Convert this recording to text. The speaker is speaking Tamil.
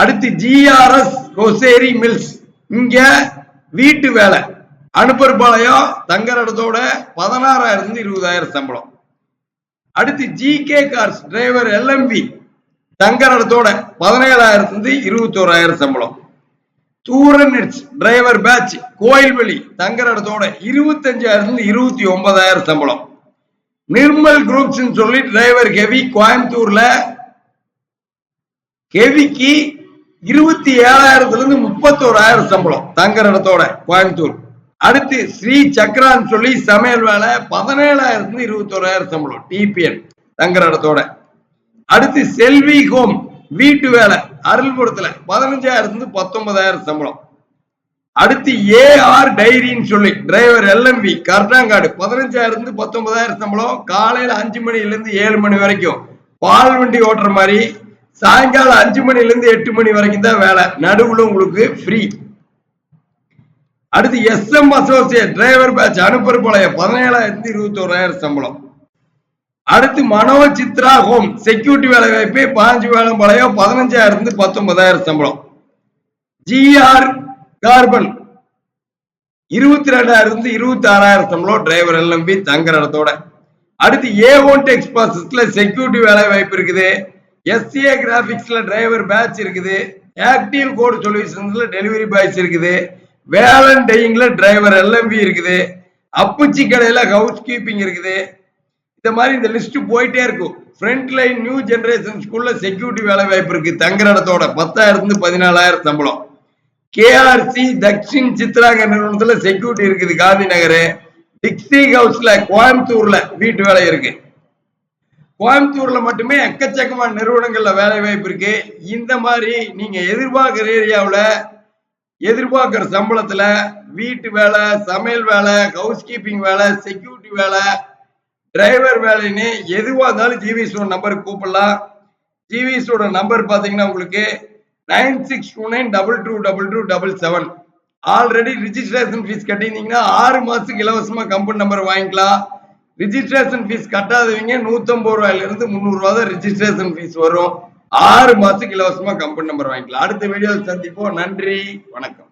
அடுத்து ஜிஆர்எஸ் கொசேரி மில்ஸ். இங்க வீட்டு வேலை. அனுப்பற்பாளையம் தங்குற இடத்தோட பதினாறாயிரம் இருந்து இருபதாயிரம் சம்பளம். அடுத்து G K cars driver LMV தங்குற இடத்தோட பதினேழாயிரத்துல இருந்து இருபத்தோராயிரம் சம்பளம். தூரன் டிரைவர் பேட்ச் கோயில்வெளி தங்குற இடத்தோட இருபத்தஞ்சாயிரம் இருந்து இருபத்தி ஒன்பதாயிரம் சம்பளம். நிர்மல் குரூப்ஸ் சொல்லி டிரைவர் ஹெவி கோயம்புத்தூர்ல ஹெவிக்கு இருபத்தி ஏழாயிரத்துல இருந்து முப்பத்தோராயிரம் சம்பளம் தங்குற இடத்தோட கோயம்புத்தூர். அடுத்து ஸ்ரீ சக்கரான்னு சொல்லி சமையல் வேலை பதினேழாயிரத்துல இருபத்தோராயிரம் சம்பளம் டிபிஎன் தங்குற இடத்தோட. அடுத்து செல்வி ஹோம் வீட்டு வேலை அருள்புரத்துல பதினஞ்சாயிரத்துல இருந்து பத்தொன்பதாயிரம் சம்பளம். அடுத்து ஏஆர் டைரின்னு சொல்லி டிரைவர் எல்எம்பி கர்நாங்காடு பதினஞ்சாயிரம் இருந்து பத்தொன்பதாயிரம் சம்பளம் காலையில அஞ்சு மணில இருந்து ஏழு மணி வரைக்கும். பால் வண்டி ஓட்டுற மாதிரி சாயங்காலம் அஞ்சு மணில இருந்து எட்டு மணி வரைக்கும் தான் வேலை. நடுவுல உங்களுக்கு ஃப்ரீ அடுத்து S M associate driver batch Anupparpalayam பதினேழாயிரத்தி இருபத்தி ஓராயிரம் சம்பளம். அடுத்து மனோ சித்ரா ஹோம் செக்யூரிட்டி வேலை வாய்ப்பு பாஞ்சு வேலை பாளையம் பதினஞ்சாயிரம் இருந்து பத்தொன்பதாயிரம் சம்பளம். ஜிஆர் கார்பன் இருபத்தி ரெண்டாயிரம் இருந்து இருபத்தி ஆறாயிரம் சம்பளம் டிரைவர் எல்எம்பி தங்குற இடத்தோட. அடுத்து ஏ ஒன் டெக்ஸ் பாசஸ்ல செக்யூரிட்டி வேலை வாய்ப்பு இருக்குது. எஸ்சிஏ கிராபிக்ஸ்ல டிரைவர் பேட்ச் இருக்குது. ஆக்டிவ் கோட் சொல்யூஷன்ஸ்ல டெலிவரி பாய்ஸ் இருக்குது. வேலன் வேலண்டைன்ல டிரைவர் எல்எம்பி இருக்குது. அப்புச்சி கடையில ஹவுஸ் கீப்பிங் இருக்குது. இந்த மாதிரி இந்த லிஸ்ட் போயிட்டே இருக்கும். ஃப்ரண்ட் லைன் நியூ ஜெனரேஷன் ஸ்கூல்ல செக்யூரிட்டி வேலை வாய்ப்பு இருக்கு. தங்குற இடத்தோட பத்தாயிரத்துல பதினாலாயிரம் சம்பளம். கேஆர்சி தக்ஷின் சித்ராங்க நிறுவனத்துல செக்யூரிட்டி இருக்குது. காந்தி நகர் டிக்ஸி ஹவுஸ்ல கோயம்புத்தூர்ல வீட்டு வேலை இருக்கு. கோயம்புத்தூர்ல மட்டுமே எக்கச்சக்கமான நிறுவனங்கள்ல வேலை வாய்ப்பு இருக்கு. இந்த மாதிரி நீங்க எதிர்பார்க்கிற ஏரியாவில் எதிர்பார்க்கிற சம்பளத்துல வீட்டு வேலை சமையல் வேலை ஹவுஸ் கீப்பிங் வேலை செக்யூரிட்டி வேலை டிரைவர் வேலைன்னு எதுவாக இருந்தாலும் ஜிவிஸோட நம்பருக்கு கூப்பிடலாம். ஜிவிஸோட நம்பர் பார்த்தீங்கன்னா உங்களுக்கு nine six two nine double two double two double seven already registration fee கட்டியிருந்தீங்கன்னா ஆறு மாதத்துக்கு இலவசமாக கம்பெனி நம்பர் வாங்கிக்கலாம். ரிஜிஸ்ட்ரேஷன் ஃபீஸ் கட்டாதவங்க நூத்தம்பது ரூபாயில இருந்து முந்நூறு ரூபா தான் ரிஜிஸ்ட்ரேஷன் ஃபீஸ் வரும். ஆறு மாசத்துக்கு இலவசமா கம்பெனி நம்பர் வாங்கிக்கலாம். அடுத்த வீடியோவில் சந்திப்போம். நன்றி. வணக்கம்.